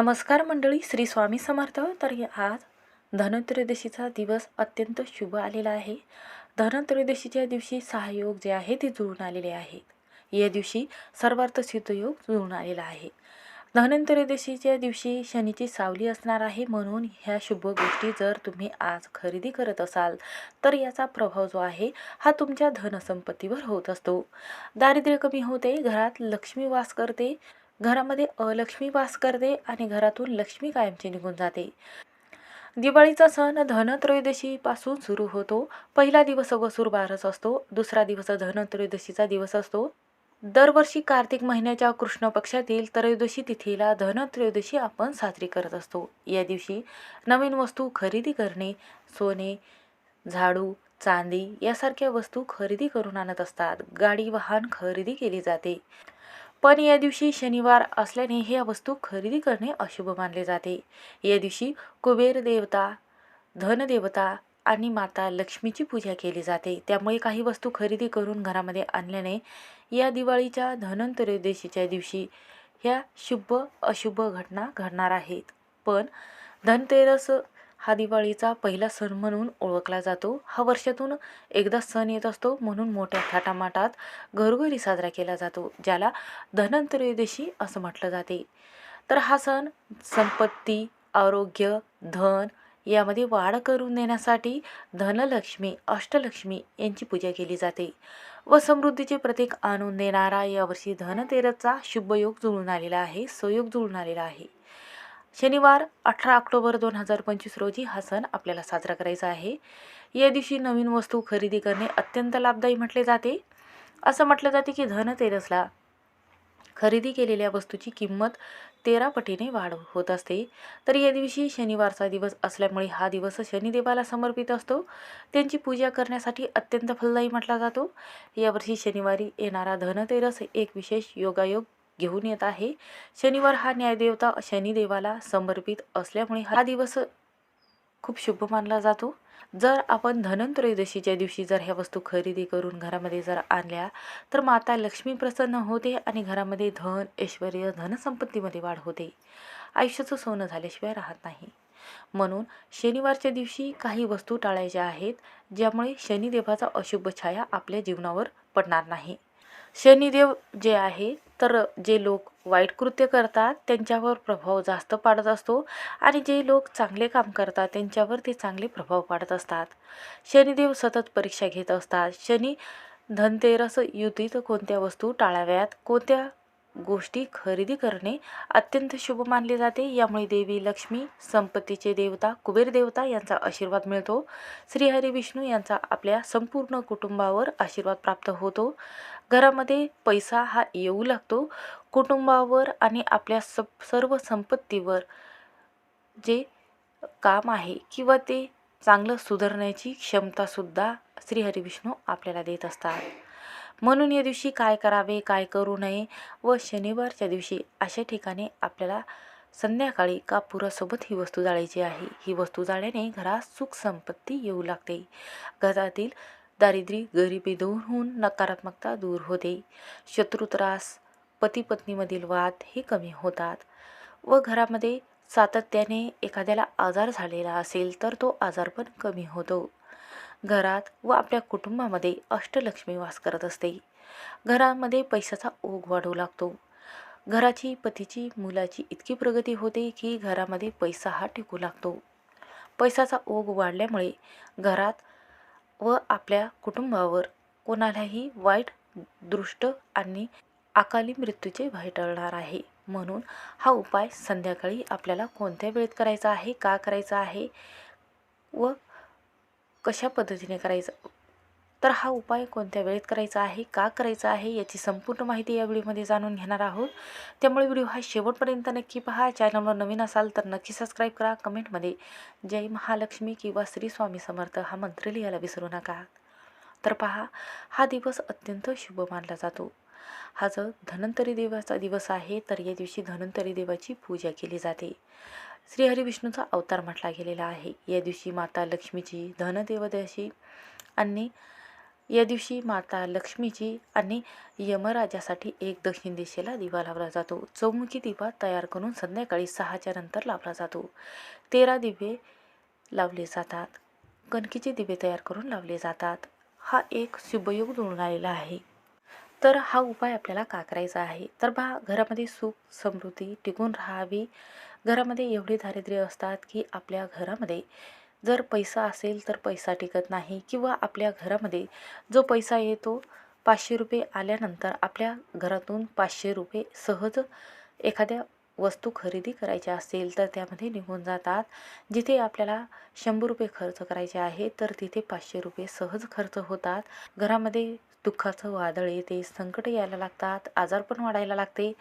नमस्कार मंडळी श्री स्वामी समर्थ. तर आज धनत्रयोदशीचा दिवस अत्यंत शुभ आलेला आहे. धनत्रयोदशीच्या दिवशी सहायोग जे आहे ते जुळून आलेले आहेत. या दिवशी सर्वार्थ सिद्धयोग जुळून आलेला आहे. धनत्रयोदशीच्या दिवशी शनीची सावली असणार आहे म्हणून ह्या शुभ गोष्टी जर तुम्ही आज खरेदी करत असाल तर याचा प्रभाव जो आहे हा तुमच्या धनसंपत्तीवर होत असतो. दारिद्र्य कमी होते घरात लक्ष्मी वास करते घरामध्ये अलक्ष्मी वास करते आणि घरातून लक्ष्मी कायमची निघून जाते. दिवाळीचा सण धनत्रयोदशीपासून सुरू होतो. पहिला दिवस वसूर बारस असतो. दुसरा दिवस धनत्रयोदशीचा दिवस असतो. दरवर्षी कार्तिक महिन्याच्या कृष्ण पक्षातील त्रयोदशी तिथीला धनत्रयोदशी आपण साजरी करत असतो. या दिवशी नवीन वस्तू खरेदी करणे सोने झाडू चांदी यासारख्या वस्तू खरेदी करून आणत असतात. गाडी वाहन खरेदी केली जाते. पण या दिवशी शनिवार असल्याने ह्या वस्तू खरेदी करणे अशुभ मानले जाते. या दिवशी कुबेर देवता धनदेवता आणि माता लक्ष्मीची पूजा केली जाते. त्यामुळे काही वस्तू खरेदी करून घरामध्ये आणल्याने या दिवाळीच्या धनंतरोदशीच्या दिवशी ह्या शुभ अशुभ घटना घडणार आहेत. पण धनतेरस हा दिवाळीचा पहिला सण म्हणून ओळखला जातो. हा वर्षातून एकदा सण येत असतो म्हणून मोठ्या थाटामाटात घरोघरी साजरा केला जातो ज्याला धनत्रयोदशी असं म्हटलं जाते. तर हा सण संपत्ती आरोग्य धन यामध्ये वाढ करून देण्यासाठी धनलक्ष्मी अष्टलक्ष्मी यांची पूजा केली जाते व समृद्धीचे प्रतीक आणून देणारा यावर्षी धनतेरसचा शुभयोग जुळून आलेला आहे सयोग जुळून आलेला आहे. शनिवार अठरा ऑक्टोबर दोन हजार पंचवीस रोजी हा सण आपल्याला साजरा करायचा आहे. या दिवशी नवीन वस्तू खरेदी करणे अत्यंत लाभदायी म्हटले जाते. असं म्हटलं जाते की धनतेरसला खरेदी केलेल्या वस्तूची किंमत तेरा पटीने वाढ होत असते. तर या दिवशी शनिवारचा दिवस असल्यामुळे हा दिवस शनिदेवाला समर्पित असतो. त्यांची पूजा करण्यासाठी अत्यंत फलदायी म्हटला जातो. यावर्षी शनिवारी येणारा धनतेरस एक विशेष योगायोग घेऊन येत आहे. शनिवार हा न्यायदेवता शनिदेवाला समर्पित असल्यामुळे हा दिवस खूप शुभ मानला जातो. जर आपण धनंत्रयोदशीच्या दिवशी जर ह्या वस्तू खरेदी करून घरामध्ये जर आणल्या तर माता लक्ष्मी प्रसन्न होते आणि घरामध्ये धन ऐश्वर धनसंपत्तीमध्ये वाढ होते. आयुष्याचं सोनं झाल्याशिवाय राहत नाही. म्हणून शनिवारच्या दिवशी काही वस्तू टाळायच्या आहेत ज्यामुळे शनिदेवाचा अशुभ छाया आपल्या जीवनावर पडणार नाही. शनिदेव जे आहे तर जे लोक वाईट कृत्य करतात त्यांच्यावर प्रभाव जास्त पाडत असतो आणि जे लोक चांगले काम करतात त्यांच्यावर ते चांगले प्रभाव पाडत असतात. शनिदेव सतत परीक्षा घेत असतात. शनी धनतेरस युतीत कोणत्या वस्तू टाळाव्यात? कोणत्या गोष्टी खरेदी करणे अत्यंत शुभ मानले जाते? यामुळे देवी लक्ष्मी संपत्तीचे देवता कुबेर देवता यांचा आशीर्वाद मिळतो. श्रीहरी विष्णू यांचा आपल्या संपूर्ण कुटुंबावर आशीर्वाद प्राप्त होतो. घरामध्ये पैसा हा येऊ लागतो. कुटुंबावर आणि आपल्या स सर्व संपत्तीवर जे काम आहे किंवा ते चांगलं सुधारण्याची क्षमतासुद्धा श्रीहरिविष्णू आपल्याला देत असतात. म्हणून या दिवशी काय करावे काय करू नये व शनिवारच्या दिवशी अशा ठिकाणी आपल्याला संध्याकाळी कापुरासोबत ही वस्तू जाळायची आहे. ही वस्तू जाळल्याने घरात सुख संपत्ती येऊ लागते. घरातील दारिद्र्य गरिबी दूर होऊन नकारात्मकता दूर होते. शत्रुत्रास पती पत्नीमधील वाद हे कमी होतात. व घरामध्ये सातत्याने एखाद्याला आजार झालेला असेल तर तो आजार पण कमी होतो. घरात व आपल्या कुटुंबामध्ये अष्टलक्ष्मी वास करत असते. घरामध्ये पैशाचा ओघ वाढू लागतो. घराची पतीची मुलाची इतकी प्रगती होते की घरामध्ये पैसा हा टिकू लागतो. पैशाचा ओघ वाढल्यामुळे घरात व आपल्या कुटुंबावर कोणालाही वाईट दृष्ट आणि अकाली मृत्यूचे भय टळणार आहे. म्हणून हा उपाय संध्याकाळी आपल्याला कोणत्या वेळेत करायचा आहे का करायचा आहे व कशा पद्धतीने करायचा तर हा उपाय कोणत्या वेळेत करायचा आहे का करायचा आहे याची संपूर्ण माहिती या व्हिडिओमध्ये जाणून घेणार आहोत. त्यामुळे व्हिडिओ हा शेवटपर्यंत नक्की पहा. चॅनलवर नवीन असाल तर नक्की सबस्क्राईब करा. कमेंटमध्ये जय महालक्ष्मी किंवा श्री स्वामी समर्थ हा मंत्र लिहायला विसरू नका. तर पहा हा दिवस अत्यंत शुभ मानला जातो. हा जो धन्वंतरी देवाचा दिवस आहे तर या दिवशी धन्वंतरी देवाची पूजा केली जाते. श्रीहरी विष्णूचा अवतार म्हटला गेलेला आहे. या दिवशी माता लक्ष्मीची धनदेवताशी आणि या दिवशी माता लक्ष्मीची आणि यमराजासाठी एक दक्षिण दिशेला दिवा लावला जातो. चौमुखी दिवा तयार करून संध्याकाळी सहाच्या नंतर लावला जातो. तेरा दिवे लावले जातात. कणकीचे दिवे तयार करून लावले जातात. हा एक शुभयोग जुळून आलेला आहे. तर हा उपाय आपल्याला का करायचा आहे? तर बा घरामध्ये सुख समृद्धी टिकून राहावी. घरामध्ये एवढे दारिद्र्य असतात की आपल्या घरामध्ये जर पैसा असेल तर पैसा टिकत नाही किंवा आपल्या घरामध्ये जो पैसा येतो पाचशे रुपये आल्यानंतर आपल्या घरातून पाचशे रुपये सहज एखाद्या वस्तू खरेदी करायच्या असेल तर त्यामध्ये निघून जातात. जिथे आपल्याला शंभर रुपये खर्च करायचे आहे तर तिथे पाचशे रुपये सहज खर्च होतात. घरामध्ये दुःखाचं वादळ येते संकट यायला लागतात आजार पण वाढायला लागते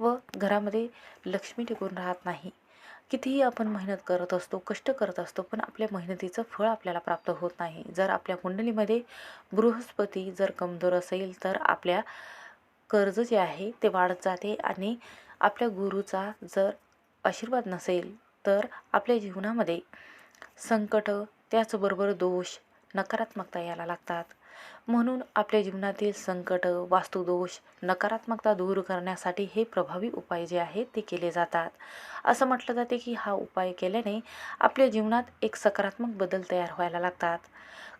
व घरामध्ये लक्ष्मी टिकून राहत नाही. कितीही आपण मेहनत करत असतो कष्ट करत असतो पण आपल्या मेहनतीचं फळ आपल्याला प्राप्त होत नाही. जर आपल्या कुंडलीमध्ये बृहस्पती जर कमजोर असेल तर आपल्या कर्ज जे आहे ते वाढत जाते आणि आपल्या गुरुचा जर आशीर्वाद नसेल तर आपल्या जीवनामध्ये संकट त्याचबरोबर दोष नकारात्मकता यायला लागतात. म्हणून आपल्या जीवनातील संकट वास्तुदोष नकारात्मकता दूर करण्यासाठी हे प्रभावी उपाय जे आहेत ते केले जातात. असं म्हटलं जाते की हा उपाय केल्याने आपल्या जीवनात एक सकारात्मक बदल तयार व्हायला लागतात.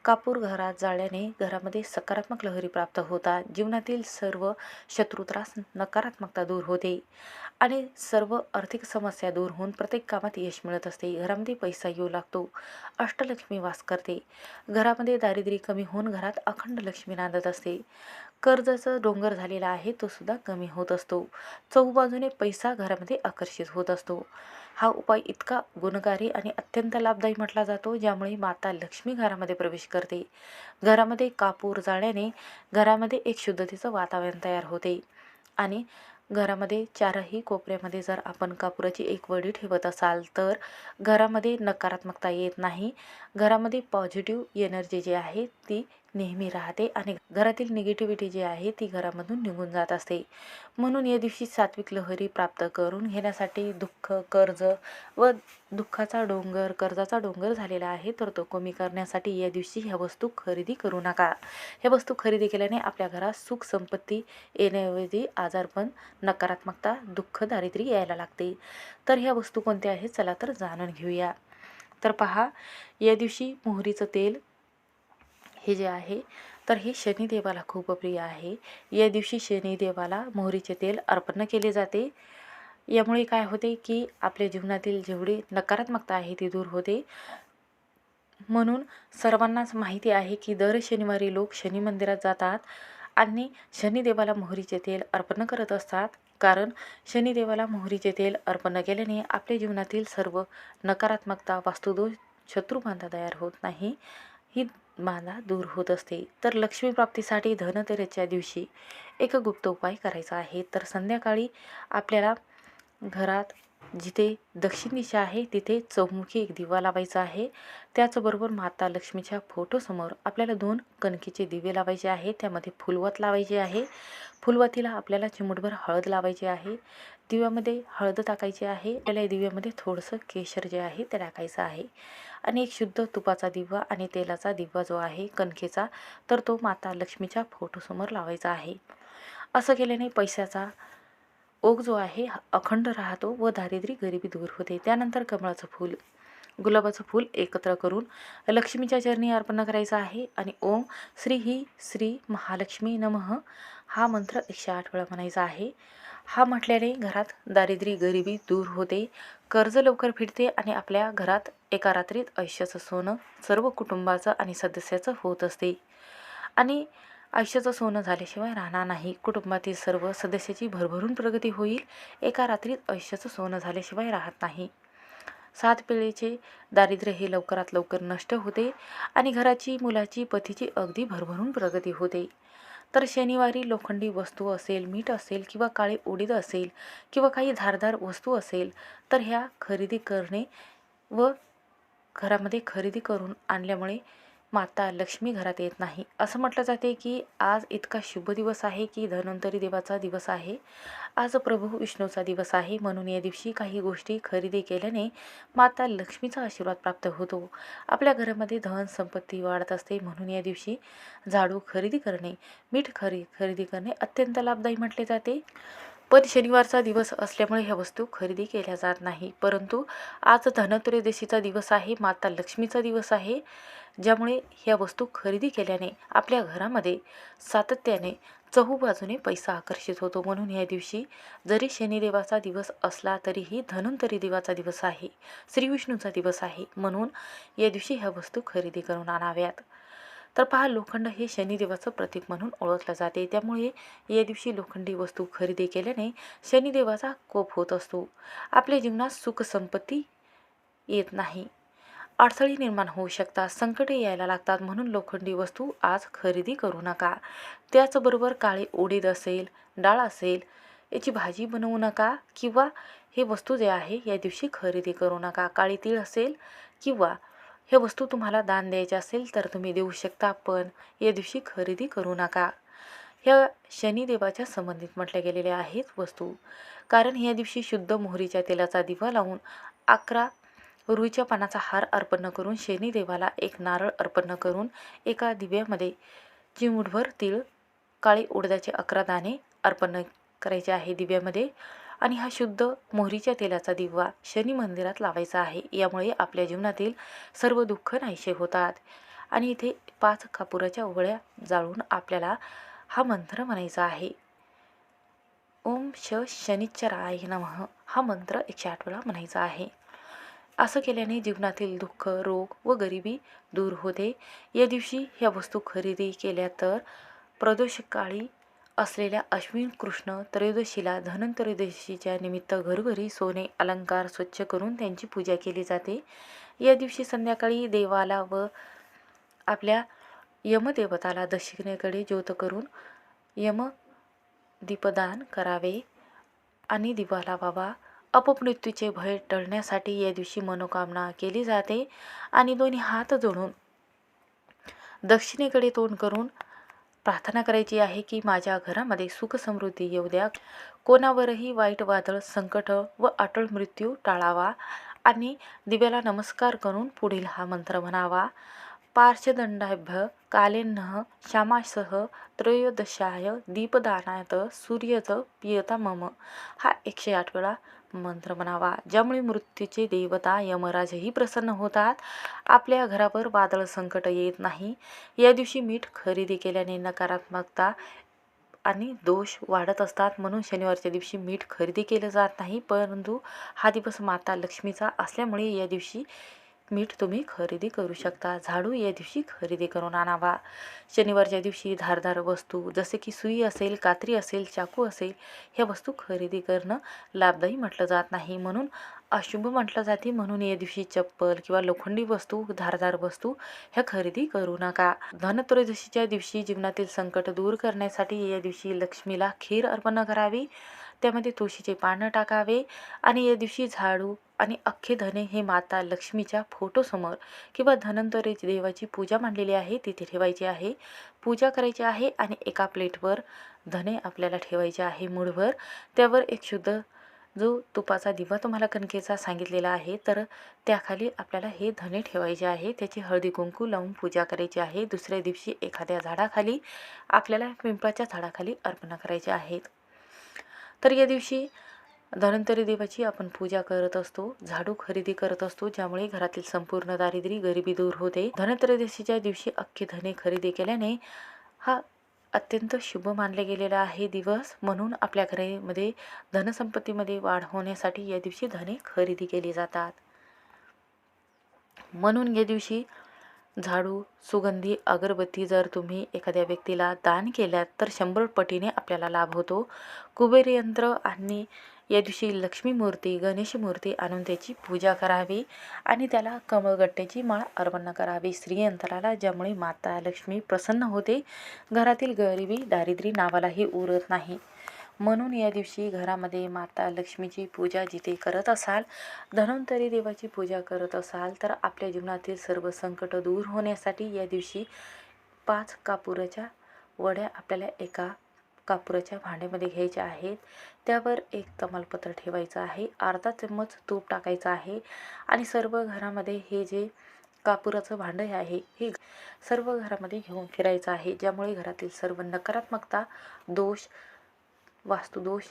कापूर घरात जाळल्याने घरामध्ये सकारात्मक लहरी प्राप्त होतात. जीवनातील सर्व शत्रुत्रास नकारात्मकता दूर होते. आणि सर्व आर्थिक समस्या दूर होऊन प्रत्येक कामात यश मिळत असते. घरामध्ये पैसा येऊ लागतो. अष्टलक्ष्मी वास करते. घरामध्ये दारिद्र्य कमी होऊन घरात अखंड लक्ष्मी नांदत असते. कर्जाचा डोंगर झालेला आहे तो सुद्धा कमी होत असतो. चौबाजूने पैसा घरामध्ये आकर्षित होत असतो. हा उपाय इतका गुणकारी आणि अत्यंत लाभदायी म्हटला जातो ज्यामुळे माता लक्ष्मी घरामध्ये प्रवेश करते. घरामध्ये कापूर जाण्याने घरामध्ये एक शुद्धतेचं वातावरण तयार होते. आणि घरामध्ये चारही कोपऱ्यामध्ये जर आपण कापुराची एक वडी ठेवत असाल तर घरामध्ये नकारात्मकता येत नाही. घरामध्ये पॉझिटिव्ह एनर्जी जी आहे ती नेहमी राहते आणि घरातील निगेटिव्हिटी जी आहे ती घरामधून निघून जात असते. म्हणून या दिवशी सात्विक लहरी प्राप्त करून घेण्यासाठी दुःख कर्ज व दुःखाचा डोंगर कर्जाचा डोंगर झालेला आहे तर तो कमी करण्यासाठी या दिवशी ह्या वस्तू खरेदी करू नका. ह्या वस्तू खरेदी केल्याने आपल्या घरात सुख संपत्ती येण्याऐवजी आजारपण नकारात्मकता दुःख दारिद्र्य यायला लागते. तर ह्या वस्तू कोणत्या आहेत? चला तर जाणून घेऊया. तर पहा या दिवशी मोहरीचं तेल हे जे आहे तर हे शनिदेवाला खूप प्रिय आहे. या दिवशी शनिदेवाला मोहरीचे तेल अर्पण केले जाते. यामुळे काय होते की आपल्या जीवनातील जेवढी नकारात्मकता आहे ती दूर होते. म्हणून सर्वांनाच माहिती आहे की दर शनिवारी लोक शनी मंदिरात जातात आणि शनिदेवाला मोहरीचे तेल अर्पण करत असतात. कारण शनिदेवाला मोहरीचे तेल अर्पण केल्याने आपल्या जीवनातील सर्व नकारात्मकता वास्तुदोष शत्रुबांधा तयार होत नाही. ही बाधा दूर होत असते. तर लक्ष्मीप्राप्तीसाठी धनतेरेच्या दिवशी एक गुप्त उपाय करायचा आहे. तर संध्याकाळी आपल्याला घरात जिथे दक्षिण दिशा आहे तिथे चौमुखी एक दिवा लावायचा आहे. त्याचबरोबर माता लक्ष्मीच्या फोटोसमोर आपल्याला दोन कणकीचे दिवे लावायचे आहे त्यामध्ये फुलवत लावायचे आहे. फुलवतीला आपल्याला चिमूटभर हळद लावायची आहे. दिव्यामध्ये हळद टाकायची आहे. आपल्याला दिव्यामध्ये थोडंसं केशर जे आहे ते टाकायचं आहे. आणि एक शुद्ध तुपाचा दिवा आणि तेलाचा दिवा जो आहे कणकेचा तर तो माता लक्ष्मीच्या फोटोसमोर लावायचा आहे. असं केल्याने पैशाचा ओघ जो आहे अखंड राहतो व दारिद्र्य गरिबी दूर होते. त्यानंतर कमळाचं फूल. गुलाबाचं फूल एकत्र करून लक्ष्मीच्या चरणी अर्पण करायचं आहे आणि ओम श्री ही श्री महालक्ष्मी नमः हा मंत्र एकशे आठ वेळा म्हणायचा आहे. हा म्हटल्याने घरात दारिद्र्य गरिबी दूर होते कर्ज लवकर फिरते आणि आपल्या घरात एका रात्रीत आयुष्याचं सोनं सर्व कुटुंबाचं आणि सदस्याचं होत असते. आणि आयुष्याचं सोनं झाल्याशिवाय राहणार नाही. कुटुंबातील सर्व सदस्याची भरभरून प्रगती होईल. एका रात्रीत आयुष्याचं सोनं झाल्याशिवाय राहत नाही. सात पिढीचे दारिद्र्य हे लवकरात लवकर नष्ट होते आणि घराची मुलाची पतीची अगदी भरभरून प्रगती होते. तर शनिवारी लोखंडी वस्तू असेल मीठ असेल किंवा काळे उडीद असेल किंवा काही धारदार वस्तू असेल तर ह्या खरेदी करणे व घरामध्ये खरेदी करून आणल्यामुळे माता लक्ष्मी घरात येत नाही. असं म्हटलं जाते की आज इतका शुभ दिवस आहे की धन्वंतरी देवाचा दिवस आहे. आज प्रभू विष्णूचा दिवस आहे. म्हणून या दिवशी काही गोष्टी खरेदी केल्याने माता लक्ष्मीचा आशीर्वाद प्राप्त होतो. आपल्या घरामध्ये धन संपत्ती वाढत असते. म्हणून या दिवशी झाडू खरेदी करणे मीठ खरी खरेदी करणे अत्यंत लाभदायी म्हटले जाते. पण शनिवारचा दिवस असल्यामुळे ह्या वस्तू खरेदी केल्या जात नाही. परंतु आज धनत्रयोदशीचा दिवस आहे माता लक्ष्मीचा दिवस आहे ज्यामुळे ह्या वस्तू खरेदी केल्याने आपल्या घरामध्ये सातत्याने चहूबाजूने पैसा आकर्षित होतो. म्हणून या दिवशी जरी शनिदेवाचा दिवस असला तरीही धनंतरी देवाचा दिवस आहे श्रीविष्णूचा दिवस आहे. म्हणून या दिवशी ह्या वस्तू खरेदी करून आणाव्यात. तर पहा लोखंड हे शनिदेवाचं प्रतीक म्हणून ओळखलं जाते. त्यामुळे या दिवशी लोखंडी वस्तू खरेदी केल्याने शनिदेवाचा कोप होत असतो. आपल्या जीवनात सुखसंपत्ती येत नाही. अडथळी निर्माण होऊ शकतात संकटे यायला लागतात म्हणून लोखंडी वस्तू आज खरेदी करू नका. त्याचबरोबर काळे उडीद असेल डाळ असेल याची भाजी बनवू नका किंवा हे वस्तू जे आहे या दिवशी खरेदी करू नका. काळी तीळ असेल किंवा हे वस्तू तुम्हाला दान द्यायचे असेल तर तुम्ही देऊ शकता पण या दिवशी खरेदी करू नका. ह्या शनिदेवाच्या संबंधित म्हटल्या गेलेल्या आहेत वस्तू. कारण ह्या दिवशी शुद्ध मोहरीच्या तेलाचा दिवा लावून अकरा रुईच्या पानाचा हार अर्पण करून शनिदेवाला एक नारळ अर्पण करून एका दिव्यामध्ये चिमूटभर तीळ काळी उडदाचे अकरा दाणे अर्पण करायचे आहे. दिव्यामध्ये आणि हा शुद्ध मोहरीच्या तेलाचा दिवा शनी मंदिरात लावायचा आहे. यामुळे आपल्या जीवनातील सर्व दुःख नाहीसे होतात. आणि इथे पाच कापुराच्या ओवळ्या जाळून आपल्याला हा मंत्र म्हणायचा आहे. ओम श शनिच्चराय नमः हा मंत्र एकशे आठ वेळा म्हणायचा आहे. असं केल्याने जीवनातील दुःख रोग व गरिबी दूर होते. या दिवशी ह्या वस्तू खरेदी केल्या तर प्रदोषकाळी असलेल्या अश्विन कृष्ण त्रयोदशीला धनत्रयोदशीच्या निमित्त घरोघरी सोने अलंकार स्वच्छ करून त्यांची पूजा केली जाते. या दिवशी संध्याकाळी देवाला व आपल्या यमदेवताला दक्षिणेकडे ज्योत करून यम दीपदान करावे आणि दिवा लावावा अपमृत्यूचे भय टळण्यासाठी या दिवशी मनोकामना केली जाते आणि दोन्ही हात जोडून दक्षिणेकडे तोंड करून प्रार्थना करायची आहे की माझ्या घरामध्ये सुख समृद्धी येऊ द्या. कोणावरही वाईट वादळ संकट व अटळ मृत्यू टाळावा आणि दिव्याला नमस्कार करून पुढील हा मंत्र म्हणावा. पार्श्वदंडाभ्य कालेन्न श्यामासह त्रयोदशाय दीपदानात सूर्यत पियता मम. हा एकशे आठ वेळा मंत्र म्हणावा. ज्यामुळे मृत्यूचे देवता यमराजही प्रसन्न होतात. आपल्या घरावर वादळ संकट येत नाही. या दिवशी मीठ खरेदी केल्याने नकारात्मकता आणि दोष वाढत असतात. म्हणून शनिवारच्या दिवशी मीठ खरेदी केलं जात नाही. परंतु हा दिवस माता लक्ष्मीचा असल्यामुळे या दिवशी मीठ तुम्ही खरेदी करू शकता. झाडू या दिवशी खरेदी करून आणावा. शनिवारच्या दिवशी धारदार वस्तू जसे की सुई असेल कात्री असेल चाकू असेल ह्या वस्तू खरेदी करणं लाभदायी म्हटलं जात नाही. म्हणून अशुभ म्हटलं जाते. म्हणून या दिवशी चप्पल किंवा लोखंडी वस्तू धारदार वस्तू ह्या खरेदी करू नका. धनत्रयोदशीच्या दिवशी जीवनातील संकट दूर करण्यासाठी या दिवशी लक्ष्मीला खीर अर्पण करावी. त्यामध्ये तुळशीचे पानं टाकावे आणि या दिवशी झाडू आणि अख्खे धने हे माता लक्ष्मीच्या फोटोसमोर किंवा धनंतरी देवाची पूजा मांडलेली आहे तिथे ठेवायची आहे. पूजा करायची आहे आणि एका प्लेटवर धने आपल्याला ठेवायचे आहे. मूळभर त्यावर एक शुद्ध जो तुपाचा दिवा तुम्हाला कणकेचा सांगितलेला आहे तर त्याखाली आपल्याला हे धने ठेवायचे आहे. त्याची हळदी कुंकू लावून पूजा करायची आहे. दुसऱ्या दिवशी एखाद्या झाडाखाली आपल्याला पिंपळाच्या झाडाखाली अर्पणा करायचे आहेत. तर या दिवशी धन्वंतरी देवाची आपण पूजा करत असतो झाडू खरेदी करत असतो ज्यामुळे घरातील संपूर्ण दारिद्र्य गरिबी दूर होते. धनत्रयोदशीच्या दिवशी अख्खे धने खरेदी केल्याने हा अत्यंत शुभ मानले गेलेला आहे दिवस. म्हणून आपल्या घरामध्ये धनसंपत्तीमध्ये वाढ होण्यासाठी या दिवशी धने खरेदी केली जातात. म्हणून या दिवशी झाडू सुगंधी अगरबत्ती जर तुम्ही एखाद्या व्यक्तीला दान केल्यात तर शंभर पटीने आपल्याला लाभ होतो. कुबेर यंत्र आणि या दिवशी लक्ष्मी मूर्ती गणेश मूर्ती आणून त्याची पूजा करावी आणि त्याला कमळगट्ट्याची माळ अर्पण करावी. श्रीयंत्राला ज्यामुळे माता लक्ष्मी प्रसन्न होते. घरातील गरिबी दारिद्र्य नावालाही उरत नाही. म्हणून या दिवशी घरामध्ये माता लक्ष्मीची पूजा जिथे करत असाल धन्वंतरी देवाची पूजा करत असाल तर आपल्या जीवनातील सर्व संकट दूर होण्यासाठी या दिवशी पाच कापुराच्या वड्या आपल्याला एका कापुराच्या भांड्यामध्ये घ्यायच्या आहेत. त्यावर एक तमालपत्र ठेवायचं आहे. अर्धा चम्मच तूप टाकायचं आहे. आणि सर्व घरामध्ये हे जे कापुराचं भांडं आहे हे सर्व घरामध्ये घेऊन फिरायचं आहे ज्यामुळे घरातील सर्व नकारात्मकता दोष वास्तुदोष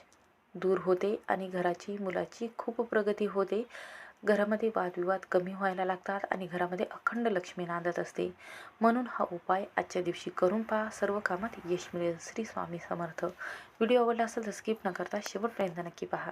दूर होते आणि घराची मुलाची खूप प्रगती होते. घरामध्ये वादविवाद कमी व्हायला लागतात आणि घरामध्ये अखंड लक्ष्मी नांदत असते. म्हणून हा उपाय आजच्या दिवशी करून पहा. सर्व कामात यश मिळेल. श्री स्वामी समर्थ. व्हिडिओ आवडला असेल तर स्किप न करता शेवटपर्यंत नक्की पहा.